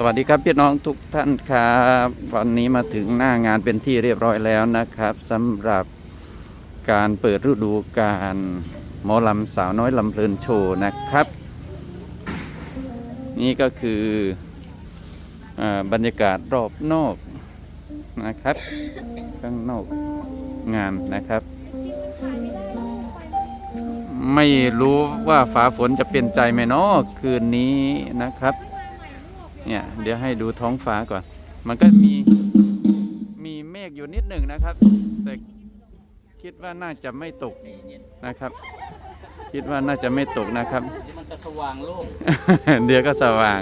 สวัสดีครับพี่น้องทุกท่านครับวันนี้มาถึงหน้างานเป็นที่เรียบร้อยแล้วนะครับสำหรับการเปิดฤดูกาลหมอลำสาวน้อยลำเพลินโชว์นะครับ นี่ก็คืออบรรยากาศรอบนอกนะครับ ข้างนอกงานนะครับ ไม่รู้ว่าฝาฝนจะเป็นใจไหมเนาะคืนนี้นะครับ เนี่ยเดี๋ยวให้ดูท้องฟ้าก่อน มันก็มีมีเมฆอยู่นิดหนึ่งนะครับ แต่คิดว่าน่าจะไม่ตกนะครับ คิดว่าน่าจะไม่ตกนะครับ มันจะสว่างโล่งเดี๋ยวก็สว่าง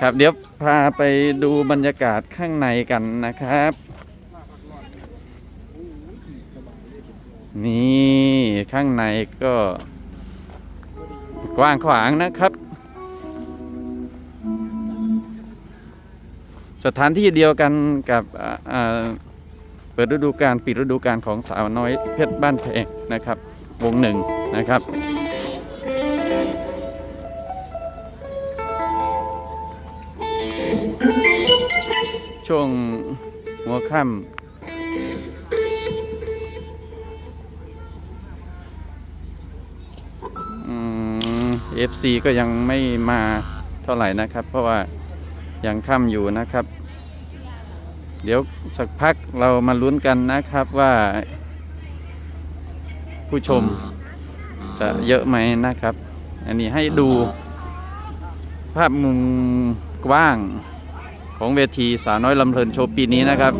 ครับเดี๋ยวพาไปดูบรรยากาศข้างในกันนะครับ นี่ข้างในก็กว้างขวางนะครับ สถานที่เดียวกันกับเปิดฤดูกาลปิดฤดูกาลของสาวน้อยเพชรบ้านแพงนะครับ วงหนึ่งนะครับช่วงหัวค่ำเอฟซีก็ยังไม่มาเท่าไหร่นะครับ เพราะว่า ยังค่ำอยู่นะครับ เดี๋ยวสักพักเรามาลุ้นกันนะครับว่า ผู้ชมจะเยอะไหมนะครับ อันนี้ให้ดู ภาพมุมกว้างของเวทีสาวน้อยลำเพลินโชว์ปีนี้นะครับ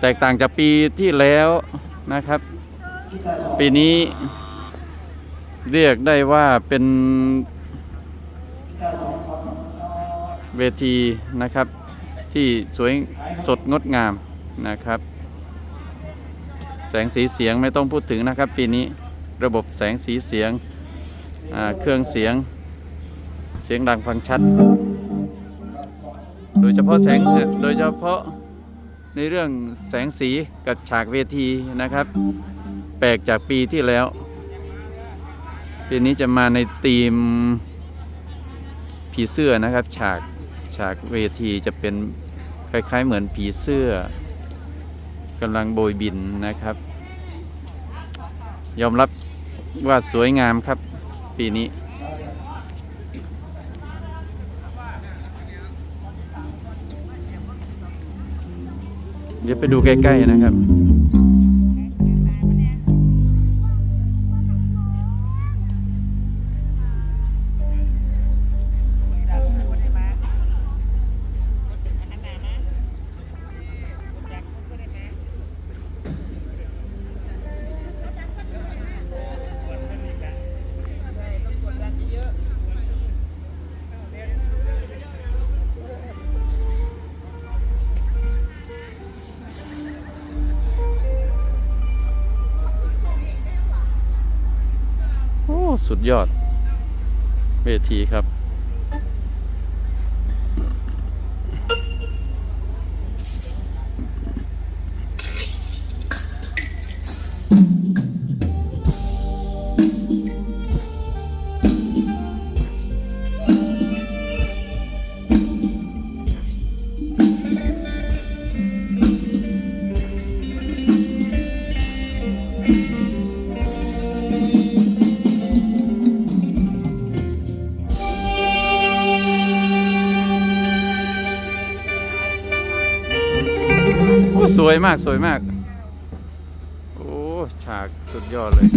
แตกต่างจากปีที่แล้วนะครับ ปีนี้เรียกได้ว่าเป็น เวทีนะครับที่สวยสดงดงามนะครับ แสงสีเสียงไม่ต้องพูดถึงนะครับ ปีนี้ระบบแสงสีเสียงเครื่องเสียงเสียงดังฟังชัด โดยเฉพาะแสงโดยเฉพาะในเรื่องแสงสีกับฉากเวทีนะครับ แปลกจากปีที่แล้วปีนี้จะมาในธีมผีเสื้อนะครับฉาก ฉากเวทีจะเป็นคล้ายๆเหมือนผีเสื้อกำลังโบยบินนะครับ ยอมรับว่าสวยงามครับปีนี้ เดี๋ยวไปดูใกล้ ๆ นะครับ สุดยอด เวทีครับโอ้ สวยมากสวยมาก โอ้ฉากสุดยอดเลย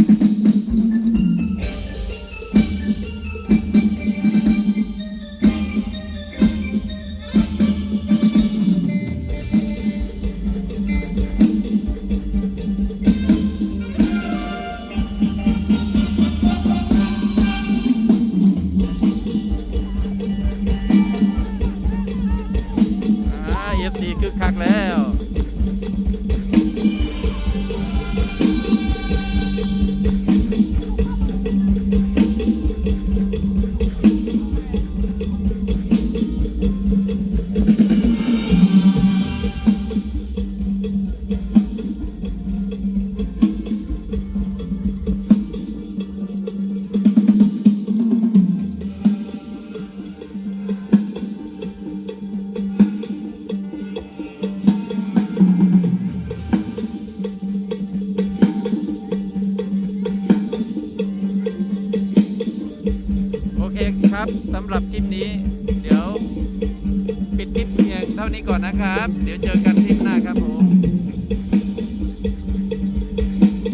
อาเอฟซีคึกคักแล้ว ครับสำหรับคลิปนี้ เดี๋ยว ปิดคลิปเพียงเท่านี้ก่อนนะครับ เดี๋ยวเจอกัน